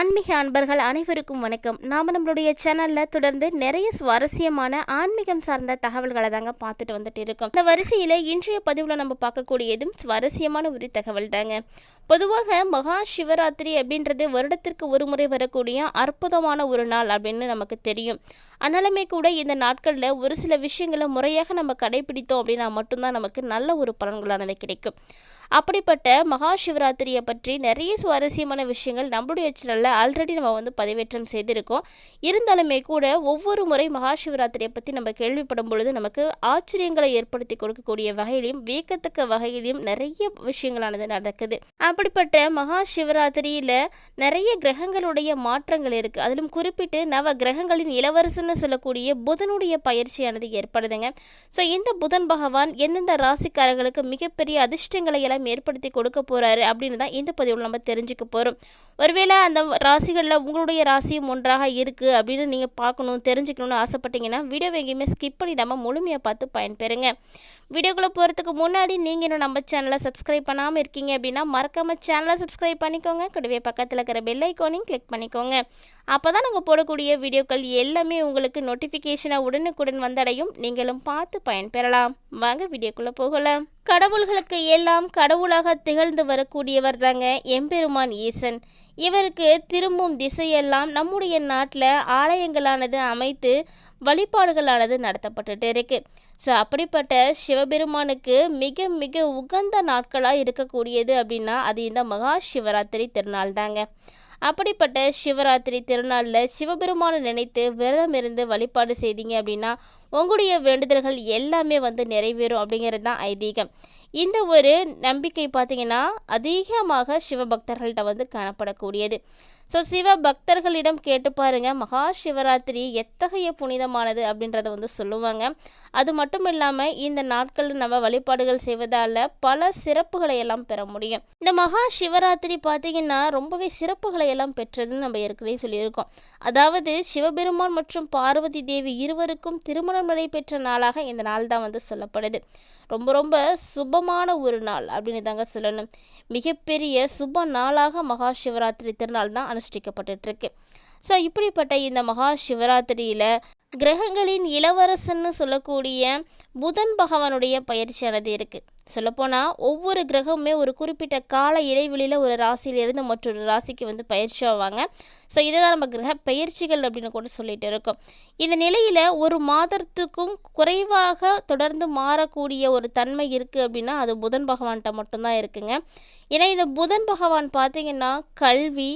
ஆன்மீக அன்பர்கள் அனைவருக்கும் வணக்கம். நாம் நம்மளுடைய சேனலில் தொடர்ந்து நிறைய சுவாரஸ்யமான ஆன்மீகம் சார்ந்த தகவல்களை தாங்க பார்த்துட்டு வந்துட்டு இருக்கோம். இந்த வரிசையில் இன்றைய பதிவில் நம்ம பார்க்கக்கூடியதும் சுவாரஸ்யமான ஒரு தகவல் தாங்க. பொதுவாக மகா சிவராத்திரி அப்படின்றது வருடத்திற்கு ஒரு முறை வரக்கூடிய அற்புதமான ஒரு நாள் அப்படின்னு நமக்கு தெரியும். ஆனாலுமே கூட இந்த நாட்களில் ஒரு சில விஷயங்களை முறையாக நம்ம கடைபிடித்தோம் அப்படின்னா மட்டும்தான் நமக்கு நல்ல ஒரு பலன்களானது கிடைக்கும். அப்படிப்பட்ட மகா சிவராத்திரியை பற்றி நிறைய சுவாரஸ்யமான விஷயங்கள் நம்மளுடைய சேனலில் ஆல்ரெடி நம்ம வந்து பதிவேற்றம் செய்திருக்கோம். இருந்தாலுமே கூட ஒவ்வொரு முறை மகா சிவராத்திரியை பற்றி நம்ம கேள்விப்படும் பொழுது நமக்கு ஆச்சரியங்களை ஏற்படுத்தி கொடுக்கக்கூடிய வகையிலையும் வியக்கத்தக்க வகையிலையும் நிறைய விஷயங்களானது நடக்குது. அப்படிப்பட்ட மகா சிவராத்திரியில் நிறைய கிரகங்களுடைய மாற்றங்கள் இருக்குது அதிலும் குறிப்பிட்டு நவ கிரகங்களின் இளவரசன்னு சொல்லக்கூடிய புதனுடைய பயிற்சியானது ஏற்படுதுங்க. ஸோ இந்த புதன் பகவான் எந்தெந்த ராசிக்காரர்களுக்கு மிகப்பெரிய அதிர்ஷ்டங்களை எல்லாம் ஏற்படுத்தி கொடுக்க போகிறாரு அப்படின்னு தான் இந்த பதிவில் நம்ம தெரிஞ்சுக்க போகிறோம் ஒருவேளை அந்த ராசிகளில் உங்களுடைய ராசியும் ஒன்றாக இருக்குது அப்படின்னு நீங்கள் பார்க்கணும் தெரிஞ்சுக்கணும்னு ஆசைப்பட்டீங்கன்னா வீடியோ எங்கேயுமே ஸ்கிப் பண்ணிடாமல் முழுமையாக பார்த்து பயன்பெறுங்க. வீடியோக்குள்ளே போகிறதுக்கு முன்னாடி நீங்கள் இன்னும் நம்ம சேனலை சப்ஸ்கிரைப் பண்ணாமல் இருக்கீங்க அப்படின்னா மறக்காமல் சேனலை சப்ஸ்கிரைப் பண்ணிக்கோங்க. கூடவே பக்கத்தில் இருக்கிற பெல் ஐக்கோனையும் கிளிக் பண்ணிக்கோங்க. அப்போ தான் நாங்கள் போடக்கூடிய வீடியோக்கள் எல்லாமே உங்களுக்கு நோட்டிஃபிகேஷனாக உடனுக்குடன் வந்தடையும். நீங்களும் பார்த்து பயன்பெறலாம். வாங்க வீடியோக்குள்ளே போகலாம். கடவுள்களுக்கு எல்லாம் கடவுளாக திகழ்ந்து வரக்கூடியவர் தாங்க எம்பெருமான் ஈசன். இவருக்கு திரும்பும் திசையெல்லாம் நம்முடைய நாட்டில் ஆலயங்களானது அமைத்து வழிபாடுகளானது நடத்தப்பட்டுட்டு இருக்கு. ஸோ அப்படிப்பட்ட சிவபெருமானுக்கு மிக மிக உகந்த நாட்களாக இருக்கக்கூடியது அப்படின்னா அது இந்த மகா சிவராத்திரி திருநாள் தாங்க அப்படிப்பட்ட சிவராத்திரி திருநாளில் சிவபெருமானை நினைத்து விரதம் இருந்து வழிபாடு செய்தீங்க அப்படின்னா உங்களுடைய வேண்டுதல்கள் எல்லாமே வந்து நிறைவேறும் அப்படிங்கிறது தான் ஐதீகம். இந்த ஒரு நம்பிக்கை பார்த்தீங்கன்னா அதிகமாக சிவபக்தர்கள்ட்ட வந்து காணப்படக்கூடியது. ஸோ சிவ பக்தர்களிடம் கேட்டு பாருங்கள் மகா சிவராத்திரி எத்தகைய புனிதமானது அப்படின்றத வந்து சொல்லுவாங்க. அது மட்டும் இல்லாமல் இந்த நாட்களில் நம்ம வழிபாடுகள் செய்வதால் பல சிறப்புகளை எல்லாம் பெற முடியும். இந்த மகா சிவராத்திரி பார்த்தீங்கன்னா ரொம்பவே சிறப்புகளை எல்லாம் பெற்றதுன்னு நம்ம ஏற்கனவே சொல்லியிருக்கோம். அதாவது சிவபெருமான் மற்றும் பார்வதி தேவி இருவருக்கும் திருமணம் நடைபெற்ற நாளாக இந்த நாள் தான் வந்து சொல்லப்படுது. ரொம்ப ரொம்ப சுபமான ஒரு நாள் அப்படின்னு தாங்க சொல்லணும். மிகப்பெரிய சுப நாளாக மகா சிவராத்திரி திருநாள் தான் அனுஷ்டிக்கப்பட்டுருக்கு ஸோ இப்படிப்பட்ட இந்த மகா சிவராத்திரியில் கிரகங்களின் இளவரசன்னு சொல்லக்கூடிய புதன் பகவானுடைய பயிற்சியானது இருக்குது சொல்லப்போனால் ஒவ்வொரு கிரகமுமே ஒரு குறிப்பிட்ட கால இடைவெளியில் ஒரு ராசியிலிருந்து மற்றொரு ராசிக்கு வந்து பயிற்சி ஆவாங்க. ஸோ இதை தான் நம்ம கிரக பயிற்சிகள் அப்படின்னு கூட சொல்லிட்டு இருக்கோம். இந்த நிலையில் ஒரு மாதத்துக்கும் குறைவாக தொடர்ந்து மாறக்கூடிய ஒரு தன்மை இருக்குது அப்படின்னா அது புதன் பகவான்கிட்ட மட்டும்தான் இருக்குங்க. ஏன்னா இந்த புதன் பகவான் பார்த்திங்கன்னா கல்வி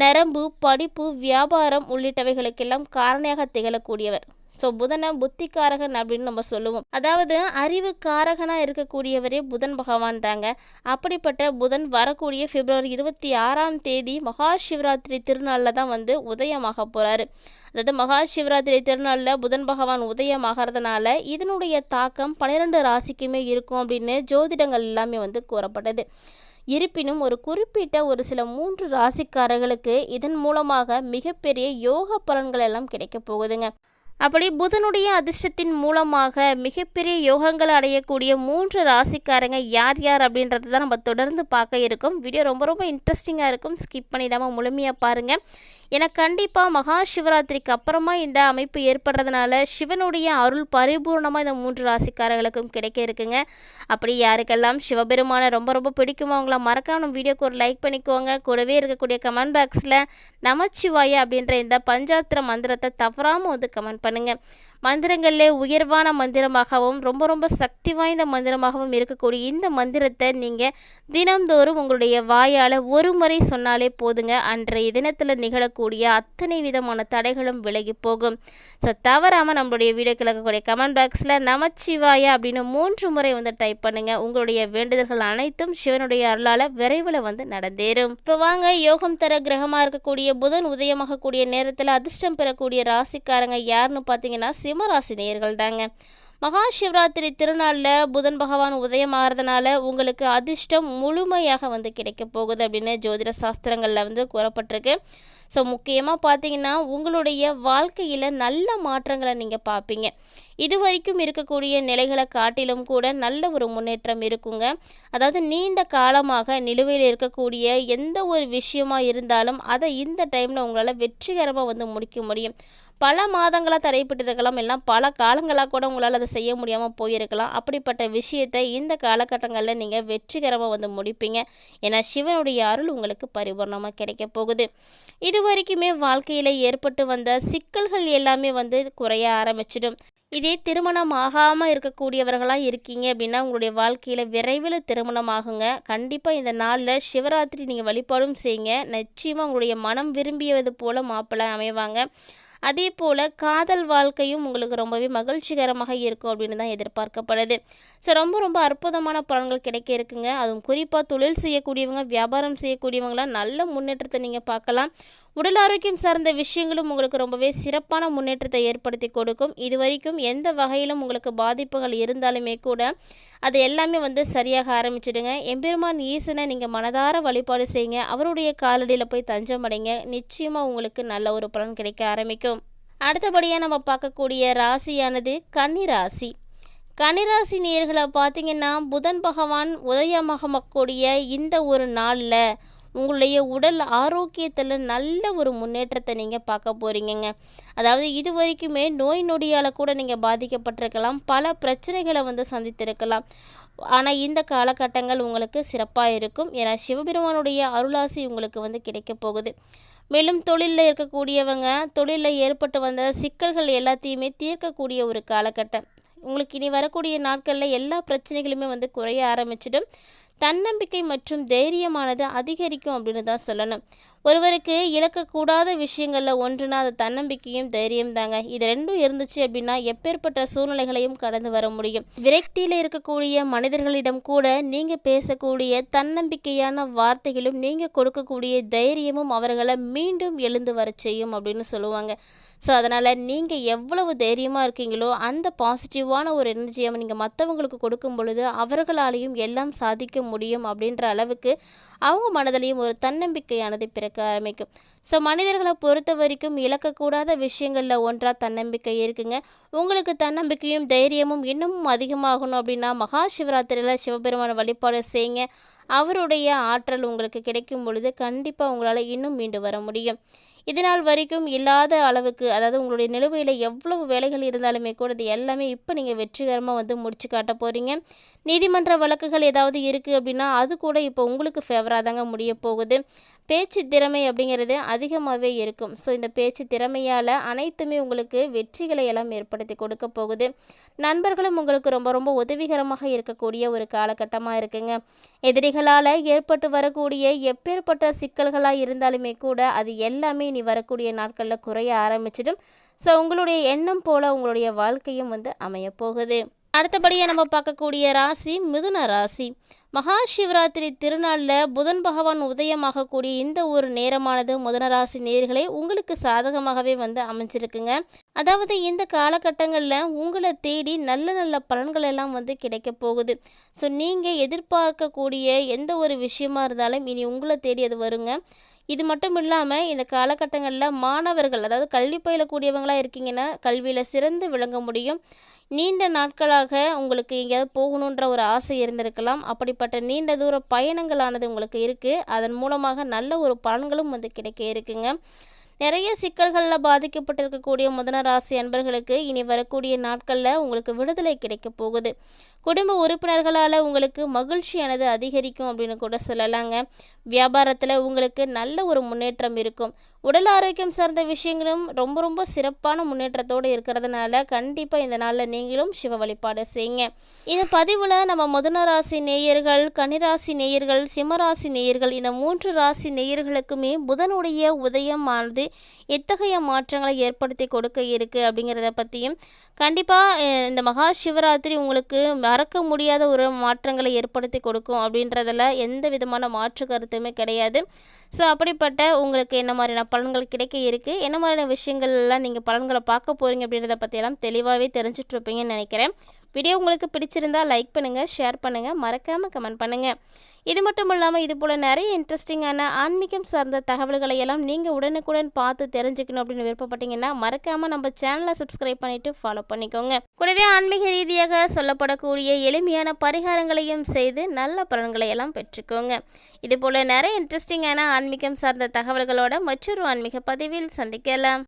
நரம்பு படிப்பு வியாபாரம் உள்ளிட்டவைகளுக்கெல்லாம் காரணியாக திகழக்கூடியவர். ஸோ புதனை புத்திக்காரகன் அப்படின்னு நம்ம சொல்லுவோம். அதாவது அறிவு காரகனாக இருக்கக்கூடியவரே புதன் பகவான் தாங்க. அப்படிப்பட்ட புதன் வரக்கூடிய பிப்ரவரி இருபத்தி ஆறாம் தேதி மகா சிவராத்திரி திருநாளில் தான் வந்து உதயமாக போகிறாரு அதாவது மகா சிவராத்திரி திருநாளில் புதன் பகவான் உதயமாகிறதுனால இதனுடைய தாக்கம் பன்னிரெண்டு ராசிக்குமே இருக்கும் அப்படின்னு ஜோதிடங்கள் எல்லாமே வந்து கூறப்பட்டது. இருப்பினும் ஒரு குறிப்பிட்ட ஒரு சில மூன்று ராசிக்காரர்களுக்கு இதன் மூலமாக மிகப்பெரிய யோக பலன்கள் எல்லாம் கிடைக்க போகுதுங்க. அப்படி புதனுடைய அதிர்ஷ்டத்தின் மூலமாக மிகப்பெரிய யோகங்கள் அடையக்கூடிய மூன்று ராசிக்காரங்க யார் யார் அப்படின்றத தான் நம்ம தொடர்ந்து பார்க்க இருக்கோம். வீடியோ ரொம்ப ரொம்ப இன்ட்ரெஸ்டிங்காக இருக்கும். ஸ்கிப் பண்ணிடாமல் முழுமையாக பாருங்கள் ஏன்னா கண்டிப்பாக மகா சிவராத்திரிக்கு அப்புறமா இந்த அமைப்பு ஏற்படுறதுனால சிவனுடைய அருள் பரிபூர்ணமாக இந்த மூன்று ராசிக்காரர்களுக்கும் கிடைக்க இருக்குங்க. அப்படி யாருக்கெல்லாம் சிவபெருமானை ரொம்ப ரொம்ப பிடிக்குமோ அவங்கள மறக்காம வீடியோக்கு ஒரு லைக் பண்ணிக்கோங்க. கூடவே இருக்கக்கூடிய கமெண்ட் பாக்ஸில் நமச்சிவாய அப்படின்ற இந்த பஞ்சாத்திர மந்திரத்தை தவறாமல் வந்து கமெண்ட் பண்ணுங்கள் மந்திரங்களிலே உயர்வான மந்திரமாகவும் ரொம்ப ரொம்ப சக்தி வாய்ந்த மந்திரமாகவும் இருக்கக்கூடிய இந்த மந்திரத்தை நீங்கள் தினம்தோறும் உங்களுடைய வாயால் ஒரு முறை சொன்னாலே போதுங்க. அன்றைய தினத்தில் நிகழக்கூடிய அத்தனை விதமான தடைகளும் விலகி போகும். ஸோ தவறாமல் நம்மளுடைய வீடியோக்கில் இருக்கக்கூடிய கமெண்ட் பாக்ஸில் நமச்சிவாயா அப்படின்னு மூன்று முறை வந்து டைப் பண்ணுங்கள் உங்களுடைய வேண்டுதல்கள் அனைத்தும் சிவனுடைய அருளால் விரைவில் வந்து நடந்தேறும். இப்போ வாங்க யோகம் தர கிரகமாக இருக்கக்கூடிய புதன் உதயமாகக்கூடிய நேரத்தில் அதிர்ஷ்டம் பெறக்கூடிய ராசிக்காரங்க யாருன்னு பார்த்தீங்கன்னா சிம்மராசி நேயர்கள் தாங்க மகா சிவராத்திரி திருநாளில் புதன் பகவான் உதயமாகிறதுனால உங்களுக்கு அதிர்ஷ்டம் முழுமையாக வந்து கிடைக்க போகுது அப்படின்னு ஜோதிட சாஸ்திரங்களில் வந்து கூறப்பட்டிருக்கு. ஸோ முக்கியமாக பார்த்தீங்கன்னா உங்களுடைய வாழ்க்கையில் நல்ல மாற்றங்களை நீங்கள் பார்ப்பீங்க. இது வரைக்கும் இருக்கக்கூடிய நிலைகளை காட்டிலும் கூட நல்ல ஒரு முன்னேற்றம் இருக்குங்க. அதாவது நீண்ட காலமாக நிலுவையில் இருக்கக்கூடிய எந்த ஒரு விஷயமா இருந்தாலும் அதை இந்த டைமில் உங்களால் வெற்றிகரமாக வந்து முடிக்க முடியும். பல மாதங்களாக தடைப்பட்டு இருக்கலாம் எல்லாம் பல காலங்களாக கூட உங்களால் அதை செய்ய முடியாமல் போயிருக்கலாம். அப்படிப்பட்ட விஷயத்தை இந்த காலகட்டங்களில் நீங்கள் வெற்றிகரமாக வந்து முடிப்பீங்க. ஏன்னா சிவனுடைய அருள் உங்களுக்கு பரிபூர்ணமாக கிடைக்க போகுது. இது வரைக்குமே வாழ்க்கையில் ஏற்பட்டு வந்த சிக்கல்கள் எல்லாமே வந்து குறைய ஆரம்பிச்சிடும். இதே திருமணம் ஆகாமல் இருக்கக்கூடியவர்களாக இருக்கீங்க அப்படின்னா உங்களுடைய வாழ்க்கையில் விரைவில் திருமணம் ஆகுங்க. கண்டிப்பாக இந்த நாளில் சிவராத்திரி நீங்கள் வழிபாடும் செய்யுங்க. நிச்சயமாக உங்களுடைய மனம் விரும்பியது போல் மாப்பிள்ளை அமைவாங்க. அதே போல் காதல் வாழ்க்கையும் உங்களுக்கு ரொம்பவே மகிழ்ச்சிகரமாக இருக்கும் அப்படின்னு தான் எதிர்பார்க்கப்படுது. ஸோ ரொம்ப ரொம்ப அற்புதமான பலன்கள் கிடைக்க இருக்குங்க. அதுவும் குறிப்பாக தொழில் செய்யக்கூடியவங்க வியாபாரம் செய்யக்கூடியவங்களாம் நல்ல முன்னேற்றத்தை நீங்கள் பார்க்கலாம். உடல் ஆரோக்கியம் சார்ந்த விஷயங்களும் உங்களுக்கு ரொம்பவே சிறப்பான முன்னேற்றத்தை ஏற்படுத்தி கொடுக்கும். இது வரைக்கும் எந்த வகையிலும் உங்களுக்கு பாதிப்புகள் இருந்தாலுமே கூட அது எல்லாமே வந்து சரியாக ஆரம்பிச்சிடுங்க. எம்பெருமான் ஈசனை நீங்கள் மனதார வழிபாடு செய்யுங்க. அவருடைய காலடியில் போய் தஞ்சம் அடைங்க நிச்சயமாக உங்களுக்கு நல்ல ஒரு பலன் கிடைக்க ஆரம்பிக்கும். அடுத்தபடியாக நம்ம பார்க்கக்கூடிய ராசியானது கன்னிராசி. கன்னிராசி நேர்களை பார்த்தீங்கன்னா புதன் பகவான் உதயமாகக்கூடிய இந்த ஒரு நாளில் உங்களுடைய உடல் ஆரோக்கியத்தில் நல்ல ஒரு முன்னேற்றத்தை நீங்கள் பார்க்க போகிறீங்கங்க அதாவது இது வரைக்குமே நோய் நொடியால் கூட நீங்கள் பாதிக்கப்பட்டிருக்கலாம். பல பிரச்சனைகளை வந்து சந்தித்திருக்கலாம். ஆனால் இந்த காலகட்டங்கள் உங்களுக்கு சிறப்பாக இருக்கும். ஏன்னா சிவபெருமானுடைய அருளாசி உங்களுக்கு வந்து கிடைக்க போகுது. மேலும் தொழிலில் இருக்கக்கூடியவங்க தொழிலில் ஏற்பட்டு வந்த சிக்கல்கள் எல்லாத்தையுமே தீர்க்கக்கூடிய ஒரு காலகட்டம். உங்களுக்கு இனி வரக்கூடிய நாட்களில் எல்லா பிரச்சனைகளுமே வந்து குறைய ஆரம்பிச்சிடும். தன்னம்பிக்கை மற்றும் தைரியமானது அதிகரிக்கும் அப்படின்னு தான் சொல்லணும். ஒருவருக்கு இழக்கக்கூடாத விஷயங்களில் ஒன்றுனா அது தன்னம்பிக்கையும் தைரியம் தாங்க. இது ரெண்டும் இருந்துச்சு அப்படின்னா எப்பேற்பட்ட சூழ்நிலைகளையும் கடந்து வர முடியும். விரக்தியில் இருக்கக்கூடிய மனிதர்களிடம் கூட நீங்கள் பேசக்கூடிய தன்னம்பிக்கையான வார்த்தைகளும் நீங்கள் கொடுக்கக்கூடிய தைரியமும் அவர்களை மீண்டும் எழுந்து வர செய்யும் அப்படின்னு சொல்லுவாங்க. ஸோ அதனால் நீங்கள் எவ்வளவு தைரியமாக இருக்கீங்களோ அந்த பாசிட்டிவான ஒரு எனர்ஜியை நீங்கள் மற்றவங்களுக்கு கொடுக்கும் பொழுது அவர்களாலேயும் எல்லாம் சாதிக்க முடியும் அப்படின்ற அளவுக்கு அவங்க மனதிலையும் ஒரு தன்னம்பிக்கையானது பிறக்க ஆரம்பிக்கும். ஸோ மனிதர்களை பொறுத்த வரைக்கும் இழக்கக்கூடாத விஷயங்களில் ஒன்றாக தன்னம்பிக்கை இருக்குங்க. உங்களுக்கு தன்னம்பிக்கையும் தைரியமும் இன்னமும் அதிகமாகணும் அப்படின்னா மகா சிவராத்திரியில் சிவபெருமான வழிபாடு செய்யுங்க. அவருடைய ஆற்றல் உங்களுக்கு கிடைக்கும் பொழுது கண்டிப்பாக உங்களால் இன்னும் மீண்டு வர முடியும். இதனால் வரைக்கும் இல்லாத அளவுக்கு அதாவது உங்களுடைய நிலுவையில் எவ்வளவு வேலைகள் இருந்தாலுமே கூட இது எல்லாமே இப்போ நீங்கள் வெற்றிகரமாக வந்து முடிச்சு காட்ட போகிறீங்க நீதிமன்ற வழக்குகள் ஏதாவது இருக்குது அப்படின்னா அது கூட இப்போ உங்களுக்கு ஃபேவராக தாங்க முடிய போகுது. பேச்சு திறமை அப்படிங்கிறது அதிகமாகவே இருக்கும். ஸோ இந்த பேச்சு திறமையால் அனைத்துமே உங்களுக்கு வெற்றிகளை எல்லாம் ஏற்படுத்தி கொடுக்க போகுது. நண்பர்களும் உங்களுக்கு ரொம்ப ரொம்ப உதவிகரமாக இருக்கக்கூடிய ஒரு காலகட்டமாக இருக்குங்க. எதிரிகளால் ஏற்பட்டு வரக்கூடிய எப்பேற்பட்ட சிக்கல்களாக இருந்தாலுமே கூட அது எல்லாமே இனி வரக்கூடிய நாட்களில் குறைய ஆரம்பிச்சிடும். ஸோ உங்களுடைய எண்ணம் போல் உங்களுடைய வாழ்க்கையும் வந்து அமையப்போகுது. அடுத்தபடியாக நம்ம பார்க்கக்கூடிய ராசி மிதுன ராசி. மகா சிவராத்திரி திருநாளில் புதன் பகவான் உதயமாகக்கூடிய இந்த ஒரு நேரமானது முதனராசி நேர்களை உங்களுக்கு சாதகமாகவே வந்து அமைஞ்சிருக்குங்க. அதாவது இந்த காலகட்டங்களில் உங்களை தேடி நல்ல நல்ல பலன்கள் எல்லாம் வந்து கிடைக்க போகுது. ஸோ நீங்கள் எதிர்பார்க்கக்கூடிய எந்த ஒரு விஷயமா இருந்தாலும் இனி உங்களை தேடி அது வருங்க. இது மட்டும் இல்லாமல் இந்த காலகட்டங்களில் மாணவர்கள் அதாவது கல்வி பயிலக்கூடியவங்களாக இருக்கீங்கன்னா கல்வியில் சிறந்து விளங்க முடியும். நீண்ட நாட்களாக உங்களுக்கு எங்கேயாவது போகணுன்ற ஒரு ஆசை இருந்திருக்கலாம். அப்படிப்பட்ட நீண்ட தூர பயணங்களானது உங்களுக்கு இருக்குது அதன் மூலமாக நல்ல ஒரு பலன்களும் வந்து கிடைக்க இருக்குங்க. நிறைய சிக்கல்களில் பாதிக்கப்பட்டிருக்கக்கூடிய முதன ராசி அன்பர்களுக்கு இனி வரக்கூடிய நாட்களில் உங்களுக்கு விடுதலை கிடைக்க போகுது. குடும்ப உறுப்பினர்களால் உங்களுக்கு மகிழ்ச்சியானது அதிகரிக்கும் அப்படின்னு கூட சொல்லலாங்க. வியாபாரத்தில் உங்களுக்கு நல்ல ஒரு முன்னேற்றம் இருக்கும். உடல் ஆரோக்கியம் சார்ந்த விஷயங்களும் ரொம்ப ரொம்ப சிறப்பான முன்னேற்றத்தோடு இருக்கிறதுனால கண்டிப்பாக இந்த நாளில் நீங்களும் சிவ வழிபாடு செய்யுங்க. இந்த பதிவில் நம்ம முதன ராசி நேயர்கள் கனிராசி நேயர்கள் சிம்மராசி நேயர்கள் இந்த மூன்று ராசி நேயர்களுக்குமே புதனுடைய உதயமானது எத்தகைய மாற்றங்களை ஏற்படுத்தி கொடுக்க இருக்குது அப்படிங்கிறத பற்றியும் கண்டிப்பாக இந்த மகா சிவராத்திரி உங்களுக்கு மறக்க முடியாத ஒரு மாற்றங்களை ஏற்படுத்தி கொடுக்கும் அப்படின்றதில் எந்த விதமான மாற்று கருத்துமே கிடையாது. ஸோ அப்படிப்பட்ட உங்களுக்கு என்ன மாதிரியான பலன்கள் கிடைக்க இருக்குது என்ன மாதிரியான விஷயங்கள்லாம் நீங்கள் பலன்களை பார்க்க போகிறீங்க அப்படின்றத பற்றியெல்லாம் தெளிவாகவே தெரிஞ்சிட்ருப்பீங்கன்னு நினைக்கிறேன். வீடியோ உங்களுக்கு பிடிச்சிருந்தால் லைக் பண்ணுங்கள் ஷேர் பண்ணுங்கள் மறக்காமல் கமெண்ட் பண்ணுங்கள் இது மட்டும் இல்லாமல் இது போல் நிறைய இன்ட்ரெஸ்டிங்கான ஆன்மீகம் சார்ந்த தகவல்களை எல்லாம் நீங்கள் உடனுக்குடன் பார்த்து தெரிஞ்சுக்கணும் அப்படின்னு விருப்பப்பட்டீங்கன்னா மறக்காமல் நம்ம சேனலை சப்ஸ்கிரைப் பண்ணிவிட்டு ஃபாலோ பண்ணிக்கோங்க. கூடவே ஆன்மீக ரீதியாக சொல்லப்படக்கூடிய எளிமையான பரிகாரங்களையும் செய்து நல்ல பலன்களை எல்லாம் பெற்றுக்கோங்க. இது போல் நிறைய இன்ட்ரெஸ்டிங்கான ஆன்மீகம் சார்ந்த தகவல்களோட மற்றொரு ஆன்மீக பதிவில் சந்திக்கலாம்.